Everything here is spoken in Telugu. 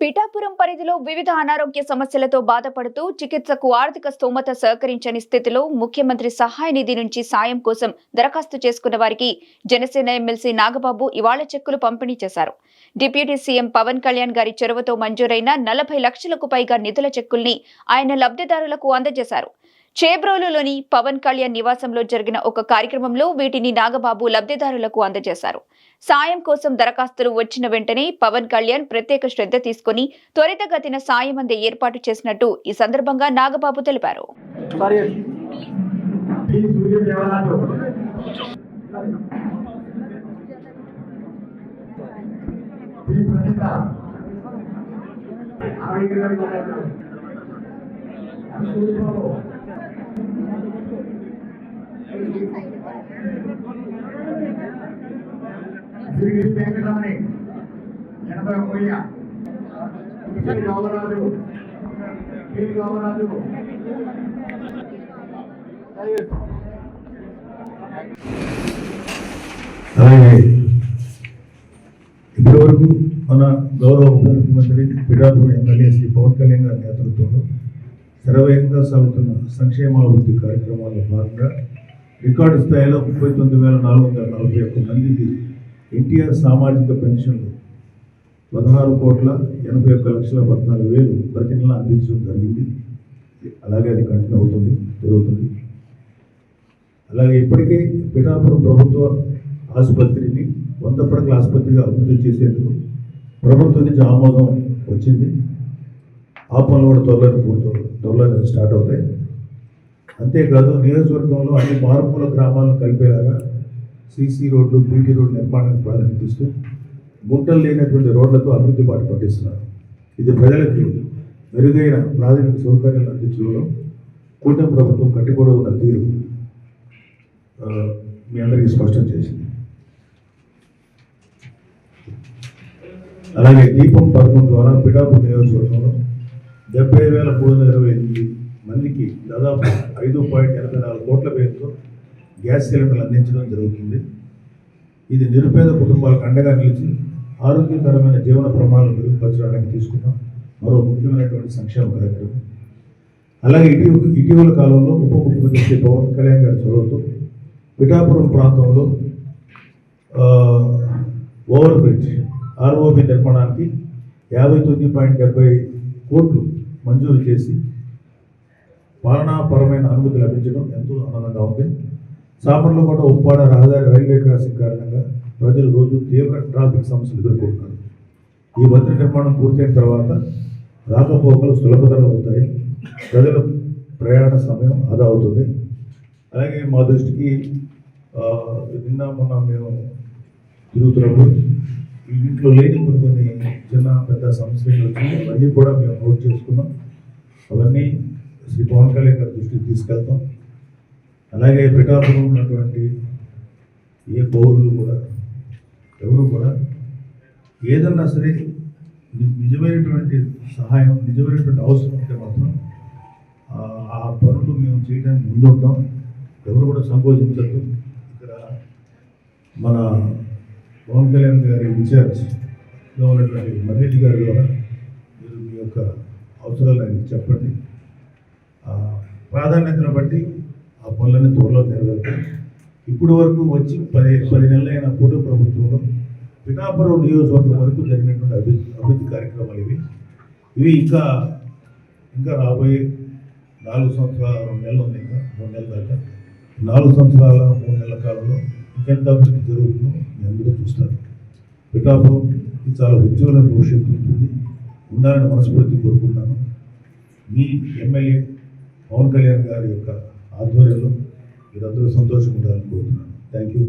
పిఠాపురం పరిధిలో వివిధ అనారోగ్య సమస్యలతో బాధపడుతూ చికిత్సకు ఆర్థిక స్తోమత సహకరించని స్థితిలో ముఖ్యమంత్రి సహాయ నిధి నుంచి సాయం కోసం దరఖాస్తు చేసుకున్న వారికి జనసేన ఎమ్మెల్సీ నాగబాబు ఇవాళ చెక్కులు పంపిణీ చేశారు. డిప్యూటీ సీఎం పవన్ కళ్యాణ్ గారి చొరవతో మంజూరైన నలభై లక్షలకు పైగా నిధుల చెక్కుల్ని ఆయన లబ్ధిదారులకు అందజేశారు. చేబ్రోలులోని పవన్ కళ్యాణ్ నివాసంలో జరిగిన ఒక కార్యక్రమంలో వీటిని నాగబాబు లబ్ధిదారులకు అందజేశారు. సాయం కోసం దరఖాస్తులు వచ్చిన వెంటనే పవన్ కళ్యాణ్ ప్రత్యేక శ్రద్ధ తీసుకుని త్వరితగతిన సాయం అందే ఏర్పాటు చేసినట్టు ఈ సందర్భంగా నాగబాబు తెలిపారు. శ్రీ వెంకటరమణి ఎనభై ఒక్క శ్రీ గౌరరాజు శ్రీ గౌరరాజు అలాగే ఇప్పటివరకు మన గౌరవ ఉప ముఖ్యమంత్రి పిఠాపురం ఎమ్మెల్యే శ్రీ పవన్ కళ్యాణ్ గారి నేతృత్వంలో శరవేగంగా సాగుతున్న సంక్షేమాభివృద్ధి కార్యక్రమాల్లో భాగంగా రికార్డు స్థాయిలో ముప్పై తొమ్మిది వేల నాలుగు వందల నలభై ఒక్క మందికి ఎన్టీఆర్ సామాజిక పెన్షన్లు పదహారు కోట్ల ఎనభై ఒక్క లక్షల పద్నాలుగు వేలు ప్రతి నెల అందించడం జరిగింది. అలాగే అది కంటిన్యూ అవుతుంది జరుగుతుంది. అలాగే ఇప్పటికే పిఠాపురం ప్రభుత్వ ఆసుపత్రిని వంద పడకల ఆసుపత్రిగా అభివృద్ధి చేసేందుకు ప్రభుత్వం నుంచి ఆమోదం వచ్చింది. ఆ పనులు కూడా త్వరలో పూర్తవుతుంది త్వరలో స్టార్ట్ అవుతాయి. అంతేకాదు నియోజకవర్గంలో అన్ని మారుమూల గ్రామాలను కలిపేలాగా సీసీ రోడ్లు బీటీ రోడ్డు నిర్మాణానికి ప్రాధాన్యత ఇస్తూ గుంటలు లేనటువంటి రోడ్లతో అభివృద్ధి బాట పట్టిస్తున్నారు. ఇది ప్రజలకి మెరుగైన ప్రాథమిక సౌకర్యాలు అందించడంలో కూటమి ప్రభుత్వం కట్టుబడి ఉన్న తీరు మీ అందరికీ స్పష్టం చేసింది. అలాగే దీపం పథకం ద్వారా పిఠాపురం నియోజకవర్గంలో డెబ్బై వేల మూడు వందల ఇరవై ఎనిమిది మందికి దాదాపు ఐదు పాయింట్ ఎనభై నాలుగు కోట్ల పేరుతో గ్యాస్ సిలిండర్లు అందించడం జరుగుతుంది. ఇది నిరుపేద కుటుంబాలకు అండగా నిలిచి ఆరోగ్యకరమైన జీవన ప్రమాణాలు మెరుగుపరచడానికి తీసుకున్న మరో ముఖ్యమైనటువంటి సంక్షేమ కార్యక్రమం. అలాగే ఇటీవల ఇటీవల కాలంలో ఉప ముఖ్యమంత్రి శ్రీ పవన్ కళ్యాణ్ గారి చొరవతో పిఠాపురం ప్రాంతంలో ఓవర్ బ్రిడ్జ్ ఆర్ఓబి నిర్మాణానికి యాభై తొమ్మిది పాయింట్ డెబ్బై కోట్లు మంజూరు చేసి పాలనాపరమైన అనుమతి లభించడం ఎంతో ఆనందంగా ఉంది. సామర్లకోట ఉప్పాడ రహదారి రైల్వే క్రాసింగ్ కారణంగా ప్రజలు రోజు తీవ్ర ట్రాఫిక్ సమస్యలు ఎదుర్కొంటున్నారు. ఈ వంతెన నిర్మాణం పూర్తయిన తర్వాత రాకపోకలు సులభతరం అవుతాయి. ప్రజల ప్రయాణ సమయం ఆదా అవుతుంది. అలాగే మా దృష్టికి నిన్న మొన్న మేము తిరుగుతున్నప్పుడు ఇంట్లో లేని కొన్ని కొన్ని చిన్న పెద్ద సమస్యలు వచ్చి అవన్నీ కూడా మేము నోట్ చేసుకున్నాం. అవన్నీ శ్రీ పవన్ కళ్యాణ్ గారి దృష్టికి తీసుకెళ్తాం. అలాగే పిఠాపురం ఉన్నటువంటి ఏ పౌరులు కూడా ఎవరు కూడా ఏదన్నా సరే నిజమైనటువంటి సహాయం నిజమైనటువంటి అవసరం ఉంటే మాత్రం ఆ పనులు మేము చేయడానికి ముందుంటాం. ఎవరు కూడా సంకోచించద్దు. ఇక్కడ మన పవన్ కళ్యాణ్ గారి లో ఉన్నటువంటి మర్రెడ్డి గారి ద్వారా మీరు మీ యొక్క అవసరాలు అని చెప్పండి. ప్రాధాన్యతను బట్టి ఆ పనులన్నీ త్వరలో నెరవేరుతాయి. ఇప్పుడు వరకు వచ్చి పది పది నెలలైన కూటమి ప్రభుత్వంలో పిఠాపురం నియోజకవర్గం వరకు జరిగినటువంటి అభివృద్ధి అభివృద్ధి కార్యక్రమాలు ఇవి. ఇవి ఇంకా ఇంకా రాబోయే నాలుగు సంవత్సరాల రెండు నెలలు ఉంది ఇంకా మూడు నెలల దాకా. నాలుగు సంవత్సరాల మూడు నెలల కాలంలో ఇంకెంత అభివృద్ధి జరుగుతుందో మీ అందరూ చూస్తారు. పిఠాపురం చాలా ఉజ్వల భవిష్యత్తు ఉంటుంది. ఉండాలని మనస్ఫూర్తి కోరుకుంటున్నాను మీ ఎమ్మెల్యే పవన్ కళ్యాణ్ గారి యొక్క ఆధ్వర్యంలో మీరందరూ సంతోషంగా ఉండాలని కోరుతున్నాను. Thank you